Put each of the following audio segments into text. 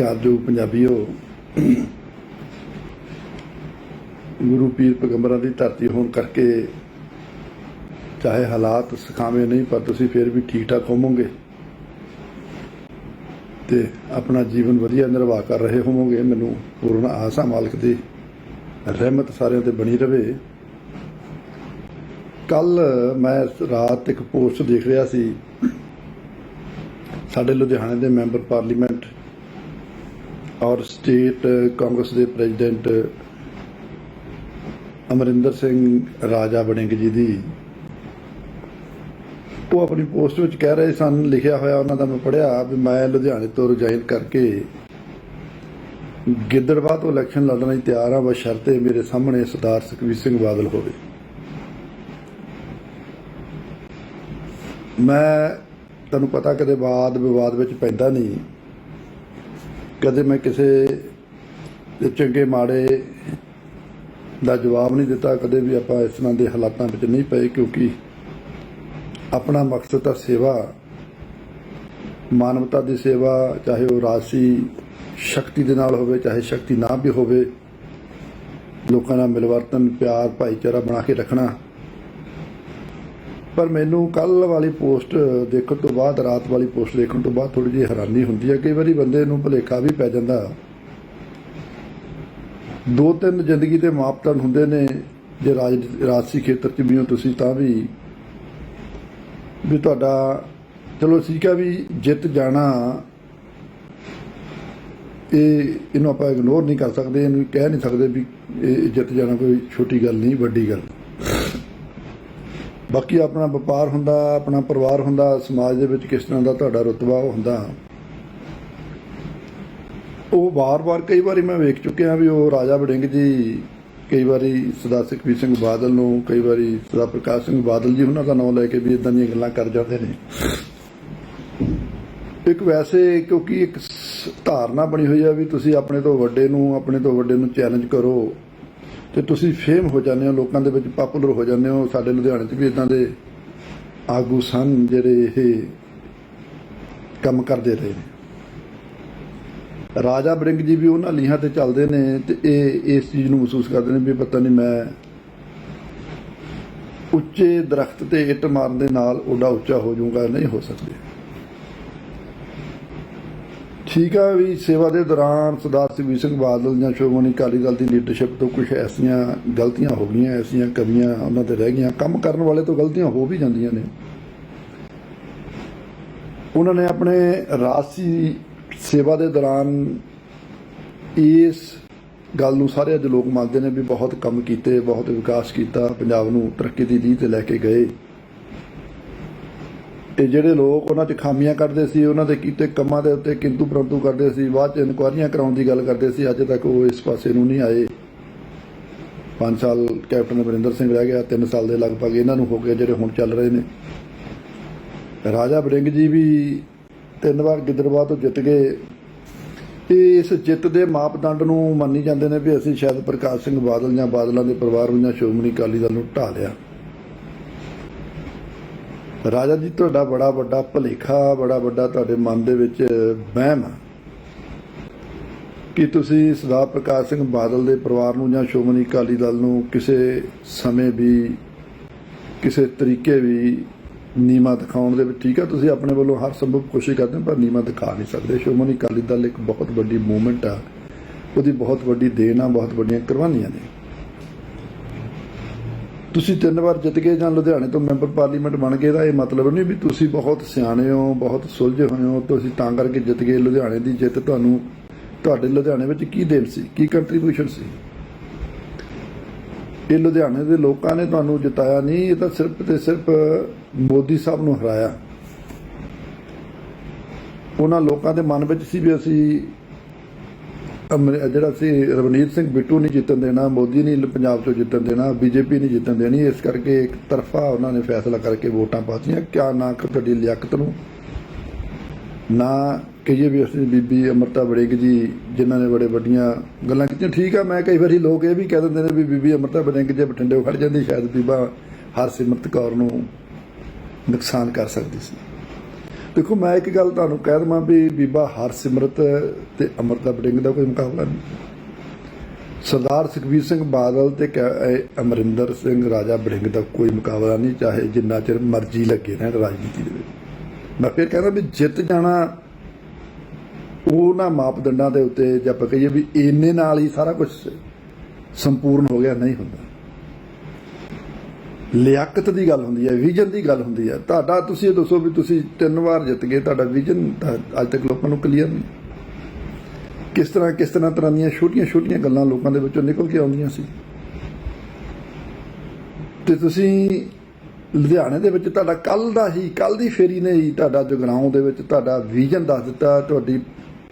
ਸਤਿਕਾਰਯੋਗ ਪੰਜਾਬੀਓ, ਗੁਰੂ ਪੀਰ ਪੈਗੰਬਰਾਂ ਦੀ ਧਰਤੀ ਹੋਣ ਕਰਕੇ ਚਾਹੇ ਹਾਲਾਤ ਸੁਖਾਵੇਂ ਨਹੀਂ, ਪਰ ਤੁਸੀਂ ਫਿਰ ਵੀ ਠੀਕ ਠਾਕ ਹੋਵੋਗੇ ਤੇ ਆਪਣਾ ਜੀਵਨ ਵਧੀਆ ਨਿਰਵਾਹ ਕਰ ਰਹੇ ਹੋਵੋਗੇ। ਮੈਨੂੰ ਪੂਰਨ ਆਸ ਆ ਮਾਲਕ ਦੀ ਰਹਿਮਤ ਸਾਰਿਆਂ ਤੇ ਬਣੀ ਰਵੇ। ਕੱਲ ਮੈਂ ਰਾਤ ਇੱਕ ਪੋਸਟ ਦੇਖ ਰਿਹਾ ਸੀ। ਸਾਡੇ ਲੁਧਿਆਣੇ ਦੇ ਮੈਂਬਰ ਪਾਰਲੀਮੈਂਟ ਔਰ ਸਟੇਟ ਕਾਂਗਰਸ ਦੇ ਪ੍ਰੈਜ਼ੀਡੈਂਟ ਅਮਰਿੰਦਰ ਸਿੰਘ ਰਾਜਾ ਬਣਿੰਗ ਜੀ ਦੀ। ਉਹ ਆਪਣੀ ਪੋਸਟ ਵਿੱਚ ਕਹਿ ਰਹੇ ਸਨ, ਲਿਖਿਆ ਹੋਇਆ ਉਹਨਾਂ ਦਾ ਮੈਂ ਪੜਿਆ ਵੀ ਮੈਂ ਲੁਧਿਆਣੇ ਤੋਂ ਰਿਜ਼ਾਈਨ ਕਰਕੇ ਗਿੱਦੜਬਾਹ ਤੋਂ ਇਲੈਕਸ਼ਨ ਲੜਨ ਲਈ ਤਿਆਰ ਹਾਂ ਬਸ਼ਰਤੇ ਮੇਰੇ ਸਾਹਮਣੇ ਸਰਦਾਰ ਸੁਖਬੀਰ ਸਿੰਘ ਬਾਦਲ ਹੋਵੇ। ਮੈਂ, ਤੁਹਾਨੂੰ ਪਤਾ ਕਦੇ ਬਾਦ ਵਿਵਾਦ ਵਿੱਚ ਪੈਂਦਾ ਨਹੀਂ। ਕਦੇ ਮੈਂ ਕਿਸੇ ਦੇ ਚੰਗੇ ਮਾੜੇ ਦਾ ਜਵਾਬ ਨਹੀਂ ਦਿੱਤਾ, ਕਦੇ ਵੀ ਆਪਾਂ ਇਸ ਤਰ੍ਹਾਂ ਦੇ ਹਾਲਾਤਾਂ ਵਿੱਚ ਨਹੀਂ ਪਏ, ਕਿਉਂਕਿ ਆਪਣਾ ਮਕਸਦ ਤਾਂ ਸੇਵਾ। ਮਾਨਵਤਾ ਦੀ ਸੇਵਾ, ਚਾਹੇ ਉਹ ਰਾਸ਼ੀ ਸ਼ਕਤੀ ਦੇ ਨਾਲ ਹੋਵੇ, ਚਾਹੇ ਸ਼ਕਤੀ ਨਾ ਵੀ ਹੋਵੇ, ਲੋਕਾਂ ਨਾਲ ਮਿਲਵਰਤਨ, ਪਿਆਰ, ਭਾਈਚਾਰਾ ਬਣਾ ਕੇ ਰੱਖਣਾ ਪਰ ਮੈਨੂੰ ਕੱਲ ਵਾਲੀ ਪੋਸਟ ਦੇਖਣ ਤੋਂ ਬਾਅਦ, ਰਾਤ ਵਾਲੀ ਪੋਸਟ ਦੇਖਣ ਤੋਂ ਬਾਅਦ ਥੋੜੀ ਜਿਹੀ ਹੈਰਾਨੀ ਹੁੰਦੀ ਹੈ। ਕਈ ਵਾਰੀ ਬੰਦੇ ਨੂੰ ਭੁਲੇਖਾ ਵੀ ਪੈ ਜਾਂਦਾ। ਦੋ ਤਿੰਨ ਜ਼ਿੰਦਗੀ ਦੇ ਮਾਪਦੰਡ ਹੁੰਦੇ ਨੇ। ਜੇ ਰਾਜ, ਰਾਜਸੀ ਖੇਤਰ 'ਚ ਵੀ ਹੋ ਤੁਸੀਂ ਤਾਂ ਵੀ। ਵੀ ਤੁਹਾਡਾ, ਚਲੋ ਠੀਕ ਆ ਵੀ ਜਿੱਤ ਜਾਣਾ, ਇਹ, ਇਹਨੂੰ ਆਪਾਂ ਇਗਨੋਰ ਨਹੀਂ ਕਰ ਸਕਦੇ, ਇਹਨੂੰ ਕਹਿ ਨਹੀਂ ਸਕਦੇ ਵੀ ਇਹ ਜਿੱਤ ਜਾਣਾ ਕੋਈ ਛੋਟੀ ਗੱਲ ਨਹੀਂ, ਵੱਡੀ ਗੱਲ। ਬਾਕੀ ਆਪਣਾ ਵਪਾਰ ਹੁੰਦਾ, ਆਪਣਾ ਪਰਿਵਾਰ ਹੁੰਦਾ, ਸਮਾਜ ਦੇ ਵਿੱਚ ਕਿਸ ਤਰ੍ਹਾਂ ਦਾ ਤੁਹਾਡਾ ਰੁਤਬਾ ਹੁੰਦਾ। ਉਹ ਵਾਰ-ਵਾਰ ਕਈ ਵਾਰੀ ਮੈਂ ਵੇਖ ਚੁੱਕਿਆ ਵੀ ਉਹ ਰਾਜਾ ਵੜਿੰਗ ਜੀ, ਕਈ ਵਾਰੀ ਸਰਦਾਰ ਸੁਖਬੀਰ ਸਿੰਘ ਬਾਦਲ ਨੂੰ, ਕਈ ਵਾਰੀ ਸਰਦਾਰ ਪ੍ਰਕਾਸ਼ ਸਿੰਘ ਬਾਦਲ ਜੀ ਉਹਨਾਂ ਦਾ ਨਾਮ ਲੈ ਕੇ ਵੀ ਇਦਾਂ ਦੀਆਂ ਗੱਲਾਂ ਕਰ ਜਾਂਦੇ ਨੇ। ਇੱਕ ਵੈਸੇ ਕਿਉਂਕਿ ਇੱਕ ਧਾਰਨਾ ਬਣੀ ਹੋਈ ਆ ਵੀ ਤੁਸੀਂ ਆਪਣੇ ਤੋਂ ਵੱਡੇ ਨੂੰ, ਆਪਣੇ ਤੋਂ ਵੱਡੇ ਨੂੰ ਚੈਲੰਜ ਕਰੋ। ਤੇ ਤੁਸੀਂ ਫੇਮ ਹੋ ਜਾਂਦੇ ਹੋ, ਲੋਕਾਂ ਦੇ ਵਿੱਚ ਪਪੂਲਰ ਹੋ ਜਾਂਦੇ ਹੋ, ਸਾਡੇ ਲੁਧਿਆਣੇ 'ਚ ਵੀ ਇਦਾਂ ਦੇ ਆਗੂ ਸਨ ਜਿਹੜੇ ਇਹ ਕੰਮ ਕਰਦੇ ਰਹੇ ਨੇ। ਰਾਜਾ ਬ੍ਰਿੰਗ ਜੀ ਵੀ ਉਹਨਾਂ ਲੀਹਾਂ ਤੇ ਚੱਲਦੇ ਨੇ ਤੇ ਇਹ ਇਸ ਚੀਜ਼ ਨੂੰ ਮਹਿਸੂਸ ਕਰਦੇ ਨੇ ਵੀ ਪਤਾ ਨਹੀਂ ਮੈਂ ਉੱਚੇ ਦਰਖਤ ਤੇ ਇੱਟ ਮਾਰਨ ਦੇ ਨਾਲ ਓਡਾ ਉੱਚਾ ਹੋ ਜਾਊਗਾ, ਨਹੀਂ ਹੋ ਸਕਦੇ। ਠੀਕ ਆ ਵੀ ਸੇਵਾ ਦੇ ਦੌਰਾਨ ਸਰਦਾਰ ਸੁਖਬੀਰ ਸਿੰਘ ਬਾਦਲ ਜਾਂ ਸ਼੍ਰੋਮਣੀ ਅਕਾਲੀ ਦਲ ਦੀ ਲੀਡਰਸ਼ਿਪ ਤੋਂ ਕੁਝ ਐਸੀਆਂ ਗਲਤੀਆਂ ਹੋ ਗਈਆਂ, ਐਸੀਆਂ ਕਮੀਆਂ ਉਹਨਾਂ ਤੇ ਰਹਿ ਗਈਆਂ। ਕੰਮ ਕਰਨ ਵਾਲੇ ਤੋਂ ਗਲਤੀਆਂ ਹੋ ਵੀ ਜਾਂਦੀਆਂ ਨੇ। ਉਹਨਾਂ ਨੇ ਆਪਣੇ ਰਾਜਸੀ ਸੇਵਾ ਦੇ ਦੌਰਾਨ ਇਸ ਗੱਲ ਨੂੰ ਸਾਰੇ ਅੱਜ ਲੋਕ ਮੰਨਦੇ ਨੇ ਵੀ ਬਹੁਤ ਕੰਮ ਕੀਤੇ, ਬਹੁਤ ਵਿਕਾਸ ਕੀਤਾ, ਪੰਜਾਬ ਨੂੰ ਤਰੱਕੀ ਦੀ ਲੀਹ ਤੇ ਲੈ ਕੇ ਗਏ। ਤੇ ਜਿਹੜੇ ਲੋਕ ਉਹਨਾਂ 'ਚ ਖਾਮੀਆਂ ਕੱਢਦੇ ਸੀ, ਉਹਨਾਂ ਦੇ ਕੀਤੇ ਕੰਮਾਂ ਦੇ ਉੱਤੇ ਕਿੰਤੂ ਪਰੰਤੂ ਕਰਦੇ ਸੀ, ਬਾਅਦ 'ਚ ਇਨਕੁਆਰੀਆਂ ਕਰਾਉਣ ਦੀ ਗੱਲ ਕਰਦੇ ਸੀ, ਅੱਜ ਤੱਕ ਉਹ ਇਸ ਪਾਸੇ ਨੂੰ ਨਹੀਂ ਆਏ। 5 ਸਾਲ ਕੈਪਟਨ ਅਮਰਿੰਦਰ ਸਿੰਘ ਰਹਿ ਗਿਆ 3 ਸਾਲ ਦੇ ਲਗਭਗ ਇਹਨਾਂ ਨੂੰ ਹੋ ਗਏ ਜਿਹੜੇ ਹੁਣ ਚੱਲ ਰਹੇ ਨੇ। ਰਾਜਾ ਬੜਿੰਗ ਜੀ ਵੀ ਤਿੰਨ ਵਾਰ ਗਿੱਦੜਬਾਹ ਤੋਂ ਜਿੱਤ ਗਏ। ਤੇ ਇਸ ਜਿੱਤ ਦੇ ਮਾਪਦੰਡ ਨੂੰ ਮੰਨੀ ਜਾਂਦੇ ਨੇ ਵੀ ਅਸੀਂ ਸ਼ਾਇਦ ਪ੍ਰਕਾਸ਼ ਸਿੰਘ ਬਾਦਲ ਜਾਂ ਬਾਦਲਾਂ ਦੇ ਪਰਿਵਾਰ ਨੂੰ ਜਾਂ ਸ਼੍ਰੋਮਣੀ ਅਕਾਲੀ ਦਲ ਨੂੰ ਢਾ ਲਿਆ। ਰਾਜਾ ਜੀ, ਤੁਹਾਡਾ ਬੜਾ ਵੱਡਾ ਭਲੇਖਾ, ਬੜਾ ਵੱਡਾ ਤੁਹਾਡੇ ਮਨ ਦੇ ਵਿੱਚ ਵਹਿਮ ਆ। ਕਿ ਤੁਸੀਂ ਸਰਦਾਰ ਪ੍ਰਕਾਸ਼ ਸਿੰਘ ਬਾਦਲ ਦੇ ਪਰਿਵਾਰ ਨੂੰ ਜਾਂ ਸ਼੍ਰੋਮਣੀ ਅਕਾਲੀ ਦਲ ਨੂੰ ਕਿਸੇ ਸਮੇਂ ਵੀ, ਕਿਸੇ ਤਰੀਕੇ ਵੀ ਨੀਮਾ ਦਿਖਾਉਣ ਦੇ ਵਿੱਚ ਠੀਕ ਆ? ਤੁਸੀਂ ਆਪਣੇ ਵੱਲੋਂ ਹਰ ਸੰਭਵ ਕੋਸ਼ਿਸ਼ ਕਰਦੇ ਹੋ, ਪਰ ਨੀਮਾ ਦਿਖਾ ਨਹੀਂ ਸਕਦੇ। ਸ਼੍ਰੋਮਣੀ ਅਕਾਲੀ ਦਲ ਇੱਕ ਬਹੁਤ ਵੱਡੀ ਮੂਵਮੈਂਟ ਆ। ਉਹਦੀ ਬਹੁਤ ਵੱਡੀ ਦੇਣ ਆ, ਬਹੁਤ ਵੱਡੀਆਂ ਕੁਰਬਾਨੀਆਂ ਨੇ। ਤੁਸੀਂ ਤਿੰਨ ਵਾਰ ਜਿੱਤ ਗਏ ਜਾਂ ਲੁਧਿਆਣੇ ਤੋਂ ਮੈਂਬਰ ਪਾਰਲੀਮੈਂਟ ਬਣ ਗਏ ਦਾ ਇਹ ਮਤਲਬ ਨਹੀਂ ਵੀ ਤੁਸੀਂ ਬਹੁਤ ਸਿਆਣੇ ਹੋ, ਬਹੁਤ ਸੁਲਝੇ ਹੋਏ ਹੋ, ਤੁਸੀਂ ਤਾਂ ਕਰਕੇ ਜਿੱਤ ਗਏ, ਲੁਧਿਆਣੇ ਦੀ ਜਿੱਤ ਤੁਹਾਨੂੰ, ਤੁਹਾਡੇ ਲੁਧਿਆਣੇ ਵਿੱਚ ਕੀ ਦੇਣ ਸੀ, ਕੀ ਕੰਟਰੀਬਿਊਸ਼ਨ ਸੀ? ਇਹ ਲੁਧਿਆਣੇ ਦੇ ਲੋਕਾਂ ਨੇ ਤੁਹਾਨੂੰ ਜਿਤਾਇਆ ਨਹੀਂ, ਇਹ ਤਾਂ ਸਿਰਫ ਤੇ ਸਿਰਫ ਮੋਦੀ ਸਾਹਿਬ ਨੂੰ ਹਰਾਇਆ। ਉਹਨਾਂ ਲੋਕਾਂ ਦੇ ਮਨ ਵਿੱਚ ਸੀ ਵੀ ਅਸੀਂ ਜਿਹੜਾ ਸੀ ਰਵਨੀਤ ਸਿੰਘ ਬਿੱਟੂ ਨਹੀਂ ਜਿੱਤਣ ਦੇਣਾ, ਮੋਦੀ ਨਹੀਂ ਪੰਜਾਬ ਤੋਂ ਜਿੱਤਣ ਦੇਣਾ, ਬੀਜੇਪੀ ਨਹੀਂ ਜਿੱਤਣ ਦੇਣੀ, ਇਸ ਕਰਕੇ ਇੱਕ ਤਰਫਾ ਉਹਨਾਂ ਨੇ ਫੈਸਲਾ ਕਰਕੇ ਵੋਟਾਂ ਪਾਤੀਆਂ। ਕਿਆ ਨਾ ਤੁਹਾਡੀ ਲਿਆਕਤ ਨੂੰ। ਨਾ ਕਹੀਏ ਵੀ ਅਸੀਂ ਬੀਬੀ ਅਮਰਤਾ ਬੜੇਗ ਜੀ, ਜਿਨ੍ਹਾਂ ਨੇ ਬੜੇ ਵੱਡੀਆਂ ਗੱਲਾਂ ਕੀਤੀਆਂ। ਠੀਕ ਆ, ਮੈਂ ਕਈ ਵਾਰੀ ਲੋਕ ਇਹ ਵੀ ਕਹਿ ਦਿੰਦੇ ਨੇ ਵੀ ਬੀਬੀ ਅਮਰਤਾ ਬੜੇਗ ਜੇ ਬਠਿੰਡੇ ਖੜ ਜਾਂਦੀ, ਸ਼ਾਇਦ ਬੀਬਾ ਹਰਸਿਮਰਤ ਕੌਰ ਨੂੰ ਨੁਕਸਾਨ ਕਰ ਸਕਦੀ ਸੀ। ਦੇਖੋ, ਮੈਂ ਇੱਕ ਗੱਲ ਤੁਹਾਨੂੰ ਕਹਿ ਦਵਾਂ ਵੀ ਬੀਬਾ ਹਰਸਿਮਰਤ ਤੇ ਅਮਰਤਾ ਬੜਿੰਗ ਦਾ ਕੋਈ ਮੁਕਾਬਲਾ ਨਹੀਂ। ਸਰਦਾਰ ਸੁਖਬੀਰ ਸਿੰਘ ਬਾਦਲ ਤੇ ਕ- ਅਮਰਿੰਦਰ ਸਿੰਘ, ਰਾਜਾ ਬੜਿੰਗ ਦਾ ਕੋਈ ਮੁਕਾਬਲਾ ਨਹੀਂ, ਚਾਹੇ ਜਿੰਨਾ ਚਿਰ ਮਰਜ਼ੀ ਲੱਗੇ ਰਹਿਣ ਰਾਜਨੀਤੀ ਦੇ ਵਿੱਚ। ਮੈਂ ਫਿਰ ਕਹਿੰਦਾ ਵੀ ਜਿੱਤ ਜਾਣਾ ਉਹਨਾਂ ਮਾਪਦੰਡਾਂ ਦੇ ਉੱਤੇ ਜੇ ਆਪਾਂ ਕਹੀਏ ਵੀ ਇੰਨੇ ਨਾਲ ਹੀ ਸਾਰਾ ਕੁਝ ਸੰਪੂਰਨ ਹੋ ਗਿਆ, ਨਹੀਂ ਹੁੰਦਾ। ਲਿਆਕਤ ਦੀ ਗੱਲ ਹੁੰਦੀ ਹੈ ਵਿਜ਼ਨ ਦੀ ਗੱਲ ਹੁੰਦੀ ਹੈ। ਤੁਹਾਡਾ ਤੁਸੀਂ ਇਹ ਦੱਸੋ ਵੀ ਤੁਸੀਂ ਤਿੰਨ ਵਾਰ ਜਿੱਤ ਗਏ, ਤੁਹਾਡਾ ਵਿਜ਼ਨ ਅੱਜ ਤੱਕ ਲੋਕਾਂ ਨੂੰ ਕਲੀਅਰ ਨਹੀਂ। ਕਿਸ ਤਰ੍ਹਾਂ ਕਿਸ ਤਰ੍ਹਾਂ ਤਰ੍ਹਾਂ ਦੀਆਂ ਛੋਟੀਆਂ ਛੋਟੀਆਂ ਗੱਲਾਂ ਲੋਕਾਂ ਦੇ ਵਿੱਚੋਂ ਨਿਕਲ ਕੇ ਆਉਂਦੀਆਂ ਸੀ? ਤੇ ਤੁਸੀਂ ਲੁਧਿਆਣੇ ਦੇ ਵਿੱਚ ਤੁਹਾਡਾ ਕੱਲ ਦਾ ਹੀ ਕੱਲ ਦੀ ਫੇਰੀ ਨੇ ਹੀ ਤੁਹਾਡਾ ਜਗਰਾਉਂ ਦੇ ਵਿੱਚ ਤੁਹਾਡਾ ਵਿਜ਼ਨ ਦੱਸ ਦਿੱਤਾ। ਤੁਹਾਡੀ,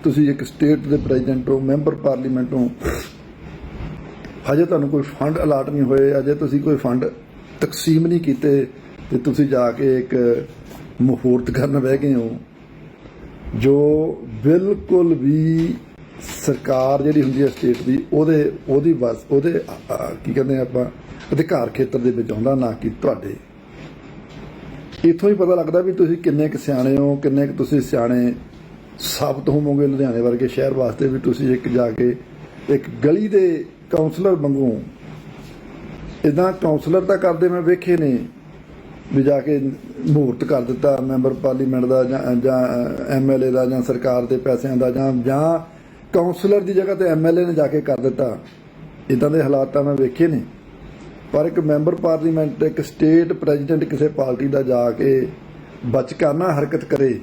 ਤੁਸੀਂ ਇੱਕ ਸਟੇਟ ਦੇ ਪ੍ਰੈਜ਼ੀਡੈਂਟ ਹੋ ਮੈਂਬਰ ਪਾਰਲੀਮੈਂਟ ਹੋ। ਹਜੇ ਤੁਹਾਨੂੰ ਕੋਈ ਫੰਡ ਅਲਾਟ ਨਹੀਂ ਹੋਏ ਅਜੇ ਤੁਸੀਂ ਕੋਈ ਫੰਡ ਤਕਸੀਮ ਨਹੀਂ ਕੀਤੇ ਤੇ ਤੁਸੀਂ ਜਾ ਕੇ ਇੱਕ ਮੁਹੂਰਤ ਕਰਨ ਬਹਿ ਗਏ ਹੋ, ਜੋ ਬਿਲਕੁਲ ਵੀ ਸਰਕਾਰ ਜਿਹੜੀ ਹੁੰਦੀ ਹੈ ਸਟੇਟ ਦੀ, ਉਹਦੇ, ਉਹਦੀ ਬਸ ਉਹਦੇ ਕੀ ਕਹਿੰਦੇ ਆਪਾਂ, ਅਧਿਕਾਰ ਖੇਤਰ ਦੇ ਵਿੱਚ ਆਉਂਦਾ ਨਾ ਕਿ ਤੁਹਾਡੇ। ਇਥੋਂ ਹੀ ਪਤਾ ਲੱਗਦਾ ਵੀ ਤੁਸੀਂ ਕਿੰਨੇ ਕੁ ਸਿਆਣੇ ਹੋ, ਕਿੰਨੇ ਕੁ ਤੁਸੀਂ ਸਿਆਣੇ ਸਾਬਤ ਹੋਵੋਗੇ ਲੁਧਿਆਣੇ ਵਰਗੇ ਸ਼ਹਿਰ ਵਾਸਤੇ ਵੀ ਤੁਸੀਂ ਇੱਕ ਜਾ ਕੇ ਇੱਕ ਗਲੀ ਦੇ ਕਾਉਂਸਲਰ ਵਾਂਗੂ ਇਦਾਂ ਕਾਉਂਸਲਰ ਤਾਂ ਕਰਦੇ ਮੈਂ ਵੇਖੇ ਨੇ ਵੀ ਜਾ ਕੇ ਮਹੂਰਤ ਕਰ ਦਿੱਤਾ ਮੈਂਬਰ ਪਾਰਲੀਮੈਂਟ ਦਾ ਜਾਂ ਜਾਂ ਐਮਐਲਏ ਦਾ ਜਾਂ ਸਰਕਾਰ ਦੇ ਪੈਸਿਆਂ ਦਾ ਜਾਂ ਜਾਂ ਕਾਉਂਸਲਰ ਦੀ ਜਗ੍ਹਾ ਤੇ ਐਮਐਲਏ ਨੇ ਜਾ ਕੇ ਕਰ ਦਿੱਤਾ। ਇਦਾਂ ਦੇ ਹਾਲਾਤ ਤਾਂ ਮੈਂ ਵੇਖੇ ਨੇ। ਪਰ ਇੱਕ ਮੈਂਬਰ ਪਾਰਲੀਮੈਂਟ ਇੱਕ ਸਟੇਟ ਪ੍ਰੈਜ਼ੀਡੈਂਟ ਕਿਸੇ ਪਾਰਟੀ ਦਾ ਜਾ ਕੇ ਬਚਕਾਨਾ ਹਰਕਤ ਕਰੇ।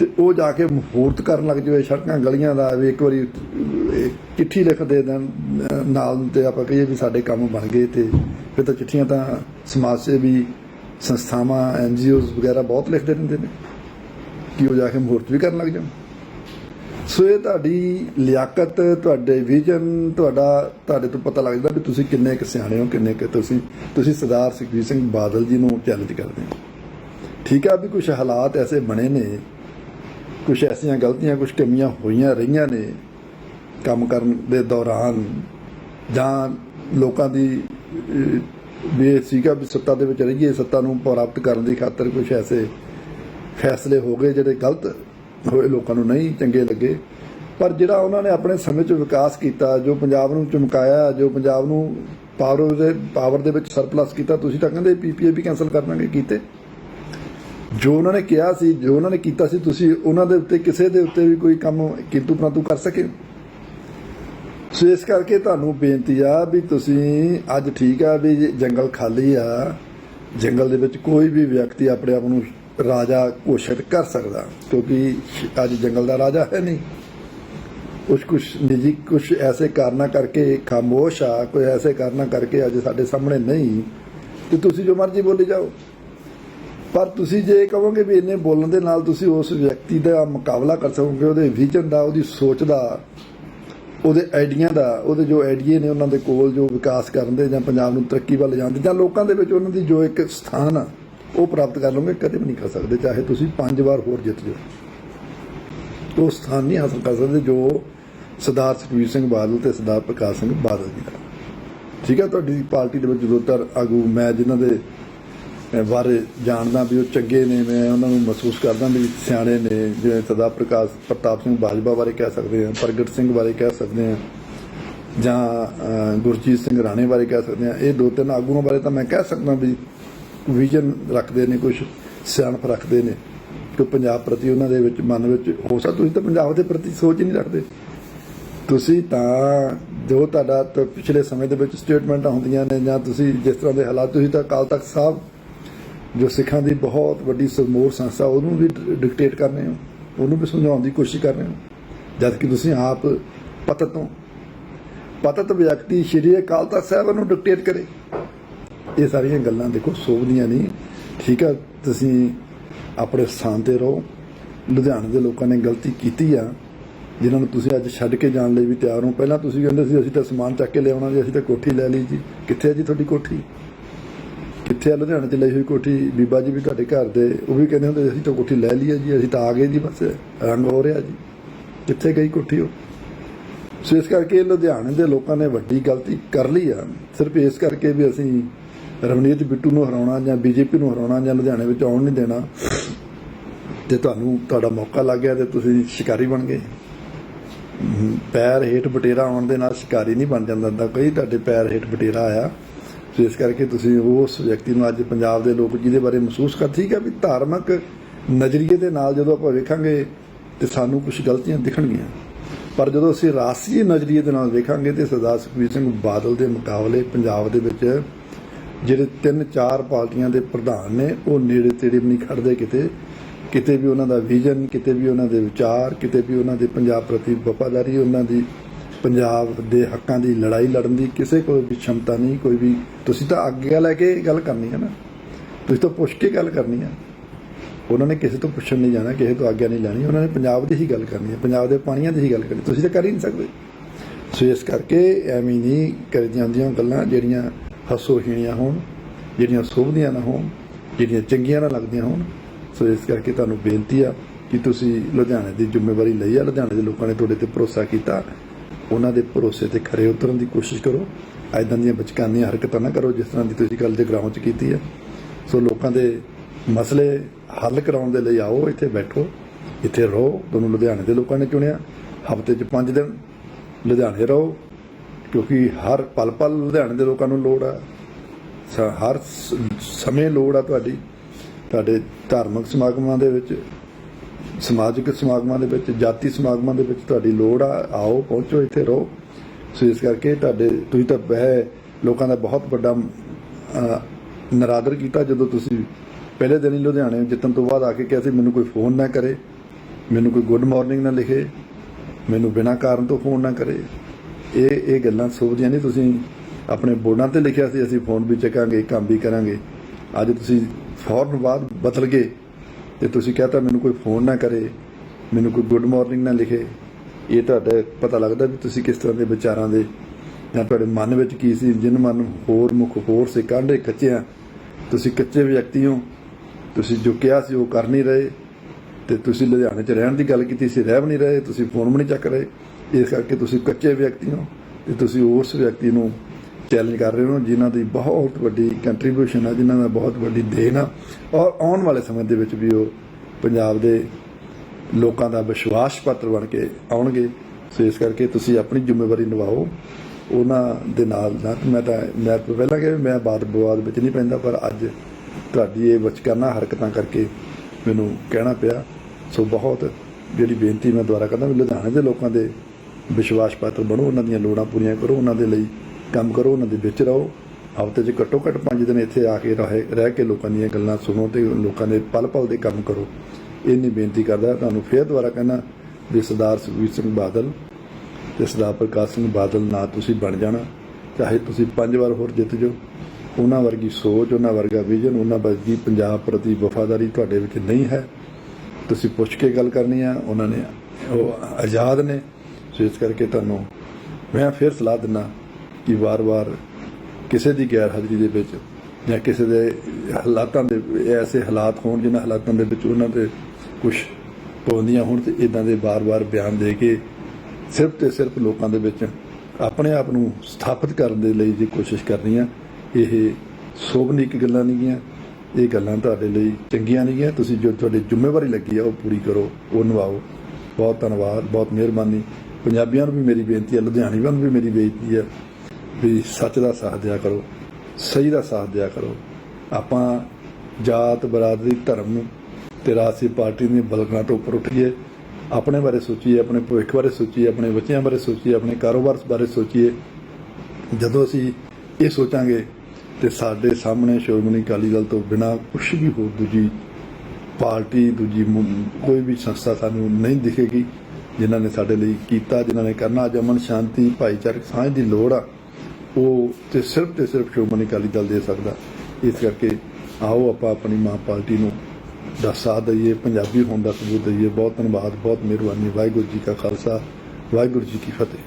ਤੇ ਉਹ ਜਾ ਕੇ ਮਹੂਰਤ ਕਰਨ ਲੱਗ ਜਾਵੇ, ਸੜਕਾਂ ਗਲੀਆਂ ਦਾ, ਵੀ ਇੱਕ ਵਾਰੀ ਚਿੱਠੀ ਲਿਖ ਦੇ ਦੇਣ ਨਾਲ ਤੇ ਆਪਾਂ ਕਹੀਏ ਵੀ ਸਾਡੇ ਕੰਮ ਬਣ ਗਏ ਤੇ ਫਿਰ ਤਾਂ ਚਿੱਠੀਆਂ ਤਾਂ ਸਮਾਜ ਸੇਵੀ ਸੰਸਥਾਵਾਂ ਐਨਜੀਓਜ਼ ਵਗੈਰਾ ਬਹੁਤ ਲਿਖਦੇ ਰਹਿੰਦੇ ਨੇ ਕਿ ਉਹ ਜਾ ਕੇ ਮਹੂਰਤ ਵੀ ਕਰਨ ਲੱਗ ਜਾਣ। ਸੋ ਇਹ ਤੁਹਾਡੀ ਲਿਆਕਤ, ਤੁਹਾਡੇ ਵਿਜ਼ਨ ਤੁਹਾਡਾ, ਤੁਹਾਡੇ ਤੋਂ ਪਤਾ ਲੱਗਦਾ ਵੀ ਤੁਸੀਂ ਕਿੰਨੇ ਕੁ ਸਿਆਣੇ ਹੋ, ਕਿੰਨੇ ਕੁ ਤੁਸੀਂ ਤੁਸੀਂ ਸਰਦਾਰ ਸੁਖਬੀਰ ਸਿੰਘ ਬਾਦਲ ਜੀ ਨੂੰ ਚੈਲੰਜ ਕਰਦੇ ਹੋ। ਠੀਕ ਆ ਵੀ ਕੁਝ ਹਾਲਾਤ ਐਸੇ ਬਣੇ ਨੇ ਕੁਝ ਐਸੀਆਂ ਗਲਤੀਆਂ ਕੁਝ ਕਮੀਆਂ ਹੋਈਆਂ ਰਹੀਆਂ ਨੇ ਕੰਮ ਕਰਨ ਦੇ ਦੌਰਾਨ। ਜਾਂ ਲੋਕਾਂ ਦੀ ਵੀ ਸੀਗਾ ਵੀ ਸੱਤਾ ਦੇ ਵਿੱਚ ਰਹੀਏ, ਸੱਤਾ ਨੂੰ ਪ੍ਰਾਪਤ ਕਰਨ ਦੀ ਖਾਤਰ ਕੁਝ ਐਸੇ ਫੈਸਲੇ ਹੋ ਗਏ ਜਿਹੜੇ ਗਲਤ ਹੋਏ, ਲੋਕਾਂ ਨੂੰ ਨਹੀਂ ਚੰਗੇ ਲੱਗੇ। ਪਰ ਜਿਹੜਾ ਉਹਨਾਂ ਨੇ ਆਪਣੇ ਸਮੇਂ 'ਚ ਵਿਕਾਸ ਕੀਤਾ, ਜੋ ਪੰਜਾਬ ਨੂੰ ਚਮਕਾਇਆ, ਜੋ ਪੰਜਾਬ ਨੂੰ ਪਾਵਰ ਦੇ ਪਾਵਰ ਦੇ ਵਿੱਚ ਸਰਪਲਸ ਕੀਤਾ, ਤੁਸੀਂ ਤਾਂ ਕਹਿੰਦੇ ਪੀਪੀਏ ਵੀ ਕੈਨਸਲ ਕਰਨਾਗੇ ਕੀਤੇ। ਜੋ ਉਹਨਾਂ ਨੇ ਕਿਹਾ ਸੀ, ਜੋ ਉਹਨਾਂ ਨੇ ਕੀਤਾ ਸੀ, ਤੁਸੀਂ ਉਹਨਾਂ ਦੇ ਉੱਤੇ, ਕਿਸੇ ਦੇ ਉੱਤੇ ਵੀ ਕੋਈ ਕੰਮ ਕਿੰਤੂ ਪ੍ਰੰਤੂ ਕਰ ਸਕੇ? ਸੋ ਇਸ ਕਰਕੇ ਤੁਹਾਨੂੰ ਬੇਨਤੀ ਆ ਵੀ ਤੁਸੀਂ ਅੱਜ ਠੀਕ ਆ ਵੀ ਜੰਗਲ ਖਾਲੀ ਆ, ਜੰਗਲ ਦੇ ਵਿੱਚ ਕੋਈ ਵੀ ਵਿਅਕਤੀ ਆਪਣੇ ਆਪ ਨੂੰ ਰਾਜਾ ਘੋਸ਼ਿਤ ਕਰ ਸਕਦਾ, ਕਿਉਂਕਿ ਅੱਜ ਜੰਗਲ ਦਾ ਰਾਜਾ ਹੈ ਨਹੀਂ। ਕੁਝ ਕੁਝ ਨਿੱਜੀ ਕੁਝ ਐਸੇ ਕਾਰਨਾਂ ਕਰਕੇ ਖਾਮੋਸ਼ ਆ, ਕੋਈ ਐਸੇ ਕਾਰਨਾਂ ਕਰਕੇ ਅੱਜ ਸਾਡੇ ਸਾਹਮਣੇ ਨਹੀਂ। ਤੇ ਤੁਸੀਂ ਜੋ ਮਰਜ਼ੀ ਬੋਲੀ ਜਾਓ। ਪਰ ਤੁਸੀਂ ਜੇ ਕਹੋਗੇ ਵੀ ਇੰਨੇ ਬੋਲਣ ਦੇ ਨਾਲ ਤੁਸੀਂ ਉਸ ਵਿਅਕਤੀ ਦਾ ਮੁਕਾਬਲਾ ਕਰ ਸਕੋਗੇ, ਉਹਦੇ ਵਿਜ਼ਨ ਦਾ, ਉਹਦੀ ਸੋਚ ਦਾ, ਉਹਦੇ ਆਈਡੀਆ ਦਾ, ਉਹਦੇ ਜੋ ਆਈਡੀਏ ਨੇ ਉਹਨਾਂ ਦੇ ਕੋਲ ਜੋ ਵਿਕਾਸ ਕਰਨ ਦੇ ਜਾਂ ਪੰਜਾਬ ਨੂੰ ਤਰੱਕੀ ਵੱਲ ਜਾਣ ਦੇ ਜਾਂ ਲੋਕਾਂ ਦੇ ਵਿੱਚ ਉਹਨਾਂ ਦੀ ਜੋ ਇੱਕ ਸਥਾਨ ਆ, ਉਹ ਪ੍ਰਾਪਤ ਕਰ ਲਓਗੇ, ਕਦੇ ਵੀ ਨਹੀਂ ਕਰ ਸਕਦੇ, ਚਾਹੇ ਤੁਸੀਂ ਪੰਜ ਵਾਰ ਹੋਰ ਜਿੱਤ ਜਾਓ। ਉਹ ਸਥਾਨ ਨਹੀਂ ਹਾਸਲ ਕਰ ਸਕਦੇ ਜੋ ਸਰਦਾਰ ਸੁਖਬੀਰ ਸਿੰਘ ਬਾਦਲ ਤੇ ਸਰਦਾਰ ਪ੍ਰਕਾਸ਼ ਸਿੰਘ ਬਾਦਲ ਜੀ ਦਾ। ਠੀਕ ਹੈ, ਤੁਹਾਡੀ ਪਾਰਟੀ ਦੇ ਵਿੱਚ ਜ਼ਰੂਰਤਰ ਆਗੂ ਮੈਂ, ਜਿਨ੍ਹਾਂ ਦੇ ਅਹ, ਬਾਰੇ ਜਾਣਦਾ ਵੀ ਉਹ ਚੰਗੇ ਨੇ ਮੈਂ ਉਹਨਾਂ ਨੂੰ ਮਹਿਸੂਸ ਕਰਦਾ ਵੀ ਸਿਆਣੇ ਨੇ ਜਿਵੇਂ ਸਰਦਾਰ ਪ੍ਰਕਾਸ਼ ਪ੍ਰਤਾਪ ਸਿੰਘ ਬਾਜਵਾ ਬਾਰੇ ਕਹਿ ਸਕਦੇ ਹਾਂ ਪ੍ਰਗਟ ਸਿੰਘ ਬਾਰੇ ਕਹਿ ਸਕਦੇ ਹਾਂ ਜਾਂ ਗੁਰਜੀਤ ਸਿੰਘ ਰਾਣੇ ਬਾਰੇ ਕਹਿ ਸਕਦੇ ਹਾਂ। ਇਹ ਦੋ ਤਿੰਨ ਆਗੂਆਂ ਬਾਰੇ ਤਾਂ ਮੈਂ ਕਹਿ ਸਕਦਾ ਵੀ ਵਿਜ਼ਨ ਰੱਖਦੇ ਨੇ ਕੁਝ ਸਿਆਣਪ ਰੱਖਦੇ ਨੇ ਕਿ ਪੰਜਾਬ ਪ੍ਰਤੀ ਉਹਨਾਂ ਦੇ ਵਿੱਚ ਮਨ ਵਿੱਚ ਹੋ ਸਕਦਾ। ਤੁਸੀਂ ਤਾਂ ਪੰਜਾਬ ਦੇ ਪ੍ਰਤੀ ਸੋਚ ਹੀ ਨਹੀਂ ਰੱਖਦੇ। ਤੁਸੀਂ ਤਾਂ ਜੋ ਤੁਹਾਡਾ ਪਿਛਲੇ ਸਮੇਂ ਦੇ ਵਿੱਚ ਸਟੇਟਮੈਂਟਾਂ ਹੁੰਦੀਆਂ ਨੇ ਜਾਂ ਤੁਸੀਂ ਜਿਸ ਤਰ੍ਹਾਂ ਦੇ ਹਾਲਾਤ ਤੁਸੀਂ ਤਾਂ ਅਕਾਲ ਤਖਤ ਸਾਹਿਬ ਜੋ ਸਿੱਖਾਂ ਦੀ ਬਹੁਤ ਵੱਡੀ ਸਮੂਹ ਸੰਸਥਾ, ਉਹਨੂੰ ਵੀ ਡਿਕਟੇਟ ਕਰ ਰਹੇ ਹੋ, ਉਹਨੂੰ ਵੀ ਸਮਝਾਉਣ ਦੀ ਕੋਸ਼ਿਸ਼ ਕਰ ਰਹੇ ਹੋ। ਜਦ ਕਿ ਤੁਸੀਂ ਆਪ ਪਤਤ ਹੋ। ਪਤਤ ਵਿਅਕਤੀ ਸ਼੍ਰੀ ਅਕਾਲ ਤਖਤ ਸਾਹਿਬ ਨੂੰ ਡਿਕਟੇਟ ਕਰੇ। ਇਹ ਸਾਰੀਆਂ ਗੱਲਾਂ ਦੇਖੋ, ਸੋਭਦੀਆਂ ਨਹੀਂ। ਠੀਕ ਆ, ਤੁਸੀਂ ਆਪਣੇ ਸਥਾਨ ਤੇ ਰਹੋ। ਲੁਧਿਆਣੇ ਦੇ ਲੋਕਾਂ ਨੇ ਗਲਤੀ ਕੀਤੀ ਆ। ਜਿਨ੍ਹਾਂ ਨੂੰ ਤੁਸੀਂ ਅੱਜ ਛੱਡ ਕੇ ਜਾਣ ਲਈ ਵੀ ਤਿਆਰ ਹੋ। ਪਹਿਲਾਂ ਤੁਸੀਂ ਕਹਿੰਦੇ ਸੀ, ਅਸੀਂ ਤਾਂ ਸਮਾਨ ਚੱਕ ਕੇ ਲਿਆਉਣਾ ਜੀ, ਅਸੀਂ ਤਾਂ ਕੋਠੀ ਲੈ ਲਈ ਜੀ। ਕਿੱਥੇ ਹੈ ਜੀ ਤੁਹਾਡੀ ਕੋਠੀ? ਕਿੱਥੇ ਆ, ਲੁਧਿਆਣੇ 'ਚ ਲਈ ਹੋਈ ਕੋਠੀ, ਬੀਬਾ ਜੀ ਵੀ ਤੁਹਾਡੇ ਘਰ ਦੇ, ਉਹ ਵੀ ਕਹਿੰਦੇ ਹੁੰਦੇ ਅਸੀਂ ਤਾਂ ਕੋਠੀ ਲੈ ਲਈ ਹੈ ਜੀ, ਅਸੀਂ ਤਾਂ ਆ ਗਏ ਜੀ, ਬਸ ਰੰਗ ਹੋ ਰਿਹਾ ਜੀ। ਕਿੱਥੇ ਗਈ ਕੋਠੀ ਉਹ? ਸੋ ਇਸ ਕਰਕੇ ਲੁਧਿਆਣੇ ਦੇ ਲੋਕਾਂ ਨੇ ਵੱਡੀ ਗਲਤੀ ਕਰ ਲਈ ਆ। ਸਿਰਫ ਇਸ ਕਰਕੇ ਵੀ ਅਸੀਂ ਰਵਨੀਤ ਬਿੱਟੂ ਨੂੰ ਹਰਾਉਣਾ ਜਾਂ ਬੀਜੇਪੀ ਨੂੰ ਹਰਾਉਣਾ ਜਾਂ ਲੁਧਿਆਣੇ ਵਿੱਚ ਆਉਣ ਨਹੀਂ ਦੇਣਾ, ਤੇ ਤੁਹਾਨੂੰ ਤੁਹਾਡਾ ਮੌਕਾ ਲੱਗ ਗਿਆ ਤੇ ਤੁਸੀਂ ਸ਼ਿਕਾਰੀ ਬਣ ਗਏ। ਪੈਰ ਹੇਠ ਬਟੇਰਾ ਆਉਣ ਦੇ ਨਾਲ ਸ਼ਿਕਾਰੀ ਨਹੀਂ ਬਣ ਜਾਂਦਾ। ਹੁੰਦਾ ਕਈ ਤੁਹਾਡੇ ਪੈਰ ਹੇਠ ਬਟੇਰਾ ਆਇਆ। ਸੋ ਇਸ ਕਰਕੇ ਤੁਸੀਂ ਉਸ ਵਿਅਕਤੀ ਨੂੰ ਅੱਜ ਪੰਜਾਬ ਦੇ ਲੋਕ ਜਿਹਦੇ ਬਾਰੇ ਮਹਿਸੂਸ ਕਰ, ਠੀਕ ਹੈ ਵੀ ਧਾਰਮਿਕ ਨਜ਼ਰੀਏ ਦੇ ਨਾਲ ਜਦੋਂ ਆਪਾਂ ਵੇਖਾਂਗੇ ਤੇ ਸਾਨੂੰ ਕੁਝ ਗਲਤੀਆਂ ਦਿਖਣਗੀਆਂ। ਪਰ ਜਦੋਂ ਅਸੀਂ ਰਾਸੀ ਨਜ਼ਰੀਏ ਦੇ ਨਾਲ ਵੇਖਾਂਗੇ ਤੇ ਸਰਦਾਰ ਸੁਖਬੀਰ ਸਿੰਘ ਬਾਦਲ ਦੇ ਮੁਕਾਬਲੇ ਪੰਜਾਬ ਦੇ ਵਿੱਚ ਜਿਹੜੇ ਤਿੰਨ ਚਾਰ ਪਾਰਟੀਆਂ ਦੇ ਪ੍ਰਧਾਨ ਨੇ, ਉਹ ਨੇੜੇ ਤੇੜੇ ਵੀ ਨਹੀਂ ਖੜਦੇ ਕਿਤੇ। ਕਿਤੇ ਵੀ ਉਹਨਾਂ ਦਾ ਵਿਜ਼ਨ ਕਿਤੇ ਵੀ ਉਹਨਾਂ ਦੇ ਵਿਚਾਰ, ਕਿਤੇ ਵੀ ਉਹਨਾਂ ਦੇ ਪੰਜਾਬ ਪ੍ਰਤੀ ਵਫਾਦਾਰੀ, ਉਹਨਾਂ ਦੀ ਪੰਜਾਬ ਦੇ ਹੱਕਾਂ ਦੀ ਲੜਾਈ ਲੜਨ ਦੀ ਕਿਸੇ ਕੋਲ ਵੀ ਸ਼ਮਤਾ ਨਹੀਂ, ਕੋਈ ਵੀ, ਤੁਸੀਂ ਤਾਂ ਅੱਗੇ ਲੈ ਕੇ ਗੱਲ ਕਰਨੀ ਹੈ ਨਾ। ਤੁਸੀਂ ਤਾਂ ਪੁੱਛ ਕੇ ਗੱਲ ਕਰਨੀ ਹੈ। ਉਹਨਾਂ ਨੇ ਕਿਸੇ ਤੋਂ ਪੁੱਛਣ ਨਹੀਂ ਜਾਣਾ, ਕਿਸੇ ਤੋਂ ਆਗਿਆ ਨਹੀਂ ਲੈਣੀ, ਉਹਨਾਂ ਨੇ ਪੰਜਾਬ ਦੀ ਹੀ ਗੱਲ ਕਰਨੀ ਹੈ, ਪੰਜਾਬ ਦੇ ਪਾਣੀਆਂ ਦੀ ਹੀ ਗੱਲ ਕਰਨੀ ਤੁਸੀਂ ਤਾਂ ਕਰ ਹੀ ਨਹੀਂ ਸਕਦੇ। ਸੋ ਇਸ ਕਰਕੇ ਐਵੇਂ ਨਹੀਂ ਕਰਦੀਆਂ ਹੁੰਦੀਆਂ ਗੱਲਾਂ, ਜਿਹੜੀਆਂ ਹਸੋਹੀਣੀਆਂ ਹੋਣ, ਜਿਹੜੀਆਂ ਸੋਭਦੀਆਂ ਨਾ ਹੋਣ, ਜਿਹੜੀਆਂ ਚੰਗੀਆਂ ਨਾ ਲੱਗਦੀਆਂ ਹੋਣ। ਸੋ ਇਸ ਕਰਕੇ ਤੁਹਾਨੂੰ ਬੇਨਤੀ ਆ ਕਿ ਤੁਸੀਂ ਲੁਧਿਆਣੇ ਦੀ ਜ਼ਿੰਮੇਵਾਰੀ ਲਈ ਆ। ਲੁਧਿਆਣੇ ਦੇ ਲੋਕਾਂ ਨੇ ਤੁਹਾਡੇ ਤੇ ਭਰੋਸਾ ਕੀਤਾ। ਉਹਨਾਂ ਦੇ ਭਰੋਸੇ ਤੇ ਖਰੇ ਉਤਰਨ ਦੀ ਕੋਸ਼ਿਸ਼ ਕਰੋ। ਐਦਾਂ ਦੀਆਂ ਬਚਕਾਨੀਆਂ ਹਰਕਤਾਂ ਨਾ ਕਰੋ, ਜਿਸ ਤਰ੍ਹਾਂ ਦੀ ਤੁਸੀਂ ਕੱਲ ਦੇ ਗਰਾਊਂਡ 'ਚ ਕੀਤੀ ਹੈ। ਸੋ ਲੋਕਾਂ ਦੇ ਮਸਲੇ ਹੱਲ ਕਰਾਉਣ ਦੇ ਲਈ ਆਓ, ਇੱਥੇ ਬੈਠੋ, ਇੱਥੇ ਰਹੋ। ਤੁਹਾਨੂੰ ਲੁਧਿਆਣੇ ਦੇ ਲੋਕਾਂ ਨੇ ਚੁਣਿਆ। ਹਫ਼ਤੇ 'ਚ 5 ਦਿਨ ਲੁਧਿਆਣੇ ਰਹੋ, ਕਿਉਂਕਿ ਹਰ ਪਲ ਪਲ ਲੁਧਿਆਣੇ ਦੇ ਲੋਕਾਂ ਨੂੰ ਲੋੜ ਆ। ਹਰ ਸਮੇਂ ਲੋੜ ਆ ਤੁਹਾਡੀ। ਤੁਹਾਡੇ ਧਾਰਮਿਕ ਸਮਾਗਮਾਂ ਦੇ ਵਿੱਚ ਸਮਾਜਿਕ ਸਮਾਗਮਾਂ ਦੇ ਵਿੱਚ ਜਾਤੀ ਸਮਾਗਮਾਂ ਦੇ ਵਿੱਚ ਤੁਹਾਡੀ ਲੋੜ ਆ ਆਓ ਪਹੁੰਚੋ ਇੱਥੇ ਰਹੋ। ਸੋ ਇਸ ਕਰਕੇ ਤੁਹਾਡੇ ਤੁਸੀਂ ਤਾਂ ਬਹਿ ਲੋਕਾਂ ਦਾ ਬਹੁਤ ਵੱਡਾ ਅਹ, ਨਰਾਦਰ ਕੀਤਾ ਜਦੋਂ ਤੁਸੀਂ ਪਹਿਲੇ ਦਿਨ ਹੀ ਲੁਧਿਆਣੇ ਜਿੱਤਣ ਤੋਂ ਬਾਅਦ ਆ ਕੇ ਕਿਹਾ ਸੀ ਮੈਨੂੰ ਕੋਈ ਫੋਨ ਨਾ ਕਰੇ ਮੈਨੂੰ ਕੋਈ ਗੁੱਡ ਮਾਰਨਿੰਗ ਨਾ ਲਿਖੇ ਮੈਨੂੰ ਬਿਨਾਂ ਕਾਰਨ ਤੋਂ ਫੋਨ ਨਾ ਕਰੇ। ਇਹ ਇਹ ਗੱਲਾਂ ਸੋਚਦੀਆਂ ਨਹੀਂ ਤੁਸੀਂ ਆਪਣੇ ਬੋਰਡਾਂ ਤੇ ਲਿਖਿਆ ਸੀ ਅਸੀਂ ਫੋਨ ਵੀ ਚੱਕਾਂਗੇ ਕੰਮ ਵੀ ਕਰਾਂਗੇ। ਅੱਜ ਤੁਸੀਂ ਫੌਰਨ ਬਾਅਦ ਬਦਲ ਗਏ। ਤੇ ਤੁਸੀਂ ਕਹਤਾ ਮੈਨੂੰ ਕੋਈ ਫੋਨ ਨਾ ਕਰੇ, ਮੈਨੂੰ ਕੋਈ ਗੁੱਡ ਮਾਰਨਿੰਗ ਨਾ ਲਿਖੇ। ਇਹ ਤੁਹਾਡਾ ਪਤਾ ਲੱਗਦਾ ਵੀ ਤੁਸੀਂ ਕਿਸ ਤਰ੍ਹਾਂ ਦੇ ਵਿਚਾਰਾਂ ਦੇ ਜਾਂ ਤੁਹਾਡੇ ਮਨ ਵਿੱਚ ਕੀ ਸੀ, ਜਿਨ ਮਨ ਹੋਰ ਮੁਖ ਹੋਰ ਸੇ ਕੱਚੇ ਆ ਤੁਸੀਂ ਕੱਚੇ ਵਿਅਕਤੀ ਹੋ, ਤੁਸੀਂ ਜੋ ਕਿਹਾ ਸੀ ਉਹ ਕਰ ਨਹੀਂ ਰਹੇ। ਤੇ ਤੁਸੀਂ ਲੁਧਿਆਣੇ 'ਚ ਰਹਿਣ ਦੀ ਗੱਲ ਕੀਤੀ ਸੀ, ਰਹਿ ਵੀ ਨਹੀਂ ਰਹੇ, ਤੁਸੀਂ ਫੋਨ ਵੀ ਨਹੀਂ ਚੱਕ ਰਹੇ। ਇਸ ਕਰਕੇ ਤੁਸੀਂ ਕੱਚੇ ਵਿਅਕਤੀ ਹੋ ਤੇ ਤੁਸੀਂ ਉਸ ਵਿਅਕਤੀ ਨੂੰ ਚੈਲੰਜ ਕਰ ਰਹੇ ਹੋ ਜਿਨ੍ਹਾਂ ਦੀ ਬਹੁਤ ਵੱਡੀ ਕੰਟਰੀਬਿਊਸ਼ਨ ਆ, ਜਿਨ੍ਹਾਂ ਦਾ ਬਹੁਤ ਵੱਡੀ ਦੇਣ ਆ। ਔਰ ਆਉਣ ਵਾਲੇ ਸਮੇਂ ਦੇ ਵਿੱਚ ਵੀ ਉਹ ਪੰਜਾਬ ਦੇ ਲੋਕਾਂ ਦਾ ਵਿਸ਼ਵਾਸ ਪਾਤਰ ਬਣ ਕੇ ਆਉਣਗੇ। ਸੋ ਇਸ ਕਰਕੇ ਤੁਸੀਂ ਆਪਣੀ ਜ਼ਿੰਮੇਵਾਰੀ ਨਿਭਾਓ, ਉਹਨਾਂ ਦੇ ਨਾਲ ਨਾ। ਮੈਂ ਤਾਂ, ਮੈਂ ਤੋਂ ਪਹਿਲਾਂ ਕਿ ਮੈਂ ਬਾਤ ਵਿਵਾਦ ਵਿੱਚ ਨਹੀਂ ਪੈਂਦਾ, ਪਰ ਅੱਜ ਤੁਹਾਡੀ ਇਹ ਵਿਚਕਾਰਨਾ ਹਰਕਤਾਂ ਕਰਕੇ ਮੈਨੂੰ ਕਹਿਣਾ ਪਿਆ। ਸੋ ਬਹੁਤ ਜਿਹੜੀ ਬੇਨਤੀ ਮੈਂ ਦੁਆਰਾ ਕਰਦਾ, ਵੀ ਲੁਧਿਆਣੇ ਦੇ ਲੋਕਾਂ ਦੇ ਵਿਸ਼ਵਾਸ ਪਾਤਰ ਬਣੋ, ਉਹਨਾਂ ਦੀਆਂ ਲੋੜਾਂ ਪੂਰੀਆਂ ਕਰੋ, ਉਹਨਾਂ ਦੇ ਲਈ ਕੰਮ ਕਰੋ, ਉਹਨਾਂ ਦੇ ਵਿੱਚ ਰਹੋ। ਹਫ਼ਤੇ 'ਚ ਘੱਟੋ ਘੱਟ 5 ਦਿਨ ਇੱਥੇ ਆ ਕੇ ਰਹੇ, ਰਹਿ ਕੇ ਲੋਕਾਂ ਦੀਆਂ ਗੱਲਾਂ ਸੁਣੋ ਤੇ ਲੋਕਾਂ ਦੇ ਪਲ ਪਲ ਦੇ ਕੰਮ ਕਰੋ। ਇੰਨੀ ਬੇਨਤੀ ਕਰਦਾ ਤੁਹਾਨੂੰ ਫੇਰ ਦੁਬਾਰਾ ਕਹਿੰਦਾ ਵੀ ਸਰਦਾਰ ਸੁਖਬੀਰ ਸਿੰਘ ਬਾਦਲ ਤੇ ਸਰਦਾਰ ਪ੍ਰਕਾਸ਼ ਸਿੰਘ ਬਾਦਲ ਨਾ ਤੁਸੀਂ ਬਣ ਜਾਣਾ, ਚਾਹੇ ਤੁਸੀਂ ਪੰਜ ਵਾਰ ਹੋਰ ਜਿੱਤ ਜਾਓ। ਉਹਨਾਂ ਵਰਗੀ ਸੋਚ, ਉਹਨਾਂ ਵਰਗਾ ਵਿਜ਼ਨ ਉਹਨਾਂ ਵਰਗੀ ਪੰਜਾਬ ਪ੍ਰਤੀ ਵਫਾਦਾਰੀ ਤੁਹਾਡੇ ਵਿੱਚ ਨਹੀਂ ਹੈ। ਤੁਸੀਂ ਪੁੱਛ ਕੇ ਗੱਲ ਕਰਨੀ ਆ, ਉਹਨਾਂ ਨੇ ਉਹ ਆਜ਼ਾਦ ਨੇ, ਸੋ ਇਸ ਕਰਕੇ ਤੁਹਾਨੂੰ ਮੈਂ ਫਿਰ ਸਲਾਹ ਦਿੰਦਾ ਕਿ ਵਾਰ-ਵਾਰ ਕਿਸੇ ਦੀ ਗੈਰ ਹਾਜ਼ਰੀ ਦੇ ਵਿੱਚ ਜਾਂ ਕਿਸੇ ਦੇ ਹਾਲਾਤਾਂ ਦੇ ਐਸੇ ਹਾਲਾਤ ਹੋਣ ਜਿਨ੍ਹਾਂ ਹਾਲਾਤਾਂ ਦੇ ਵਿੱਚ ਉਹਨਾਂ ਤੇ ਕੁਝ ਪਾਉਂਦੀਆਂ ਹੋਣ ਤੇ ਇਦਾਂ ਦੇ ਵਾਰ-ਵਾਰ ਬਿਆਨ ਦੇ ਕੇ ਸਿਰਫ ਤੇ ਸਿਰਫ ਲੋਕਾਂ ਦੇ ਵਿੱਚ ਆਪਣੇ ਆਪ ਨੂੰ ਸਥਾਪਿਤ ਕਰਨ ਦੇ ਲਈ ਜੇ ਕੋਸ਼ਿਸ਼ ਕਰਨੀ ਆ। ਇਹ ਸੋਭਨੀਕ ਗੱਲਾਂ ਨਹੀਂ ਗੀਆਂ। ਇਹ ਗੱਲਾਂ ਤੁਹਾਡੇ ਲਈ ਚੰਗੀਆਂ ਨਹੀਂ ਗੀਆਂ। ਤੁਸੀਂ ਜੋ ਤੁਹਾਡੀ ਜ਼ਿੰਮੇਵਾਰੀ ਲੱਗੀ ਆ ਉਹ ਪੂਰੀ ਕਰੋ, ਉਹ ਨਿਭਾਓ। ਬਹੁਤ ਧੰਨਵਾਦ, ਬਹੁਤ ਮਿਹਰਬਾਨੀ। ਪੰਜਾਬੀਆਂ ਨੂੰ ਵੀ ਮੇਰੀ ਬੇਨਤੀ ਹੈ ਲੁਧਿਆਣੀਆਂ ਨੂੰ ਵੀ ਮੇਰੀ ਬੇਨਤੀ ਹੈ ਵੀ ਸੱਚ ਦਾ ਸਾਥ ਦਿਆ ਕਰੋ, ਸਹੀ ਦਾ ਸਾਥ ਦਿਆ ਕਰੋ। ਆਪਾਂ ਜਾਤ ਬਰਾਦਰੀ ਧਰਮ ਨੂੰ ਤੇ ਰਾਜਸੀ ਪਾਰਟੀ ਦੀਆਂ ਬਲਗਣਾ ਤੋਂ ਉੱਪਰ ਉੱਠੀਏ, ਆਪਣੇ ਬਾਰੇ ਸੋਚੀਏ, ਆਪਣੇ ਭਵਿੱਖ ਬਾਰੇ ਸੋਚੀਏ, ਆਪਣੇ ਬੱਚਿਆਂ ਬਾਰੇ ਸੋਚੀਏ, ਆਪਣੇ ਕਾਰੋਬਾਰ ਬਾਰੇ ਸੋਚੀਏ। ਜਦੋਂ ਅਸੀਂ ਇਹ ਸੋਚਾਂਗੇ ਤੇ ਸਾਡੇ ਸਾਹਮਣੇ ਸ਼੍ਰੋਮਣੀ ਅਕਾਲੀ ਦਲ ਤੋਂ ਬਿਨਾ ਕੁਝ ਵੀ ਹੋਰ ਦੂਜੀ ਪਾਰਟੀ, ਦੂਜੀ ਕੋਈ ਵੀ ਸੰਸਥਾ ਸਾਨੂੰ ਨਹੀਂ ਦਿਖੇਗੀ, ਜਿਨ੍ਹਾਂ ਨੇ ਸਾਡੇ ਲਈ ਕੀਤਾ, ਜਿਨ੍ਹਾਂ ਨੇ ਕਰਨਾ। ਅਮਨ ਸ਼ਾਂਤੀ, ਭਾਈਚਾਰਕ ਸਾਂਝ ਦੀ ਲੋੜ ਆ। ਉਹ ਤੇ ਸਿਰਫ ਤੇ ਸਿਰਫ ਸ਼੍ਰੋਮਣੀ ਅਕਾਲੀ ਦਲ ਦੇ ਸਕਦਾ। ਇਸ ਕਰਕੇ ਆਓ ਆਪਾਂ ਆਪਣੀ ਮਾਂ ਪਾਰਟੀ ਨੂੰ ਦਾ ਸਾਥ ਦਈਏ, ਪੰਜਾਬੀ ਹੋਣ ਦਾ ਸਬੂਤ ਦਈਏ। ਬਹੁਤ ਧੰਨਵਾਦ, ਬਹੁਤ ਮਿਹਰਬਾਨੀ। ਵਾਹਿਗੁਰੂ ਜੀ ਕਾ ਖਾਲਸਾ, ਵਾਹਿਗੁਰੂ ਜੀ ਕੀ ਫਤਿਹ।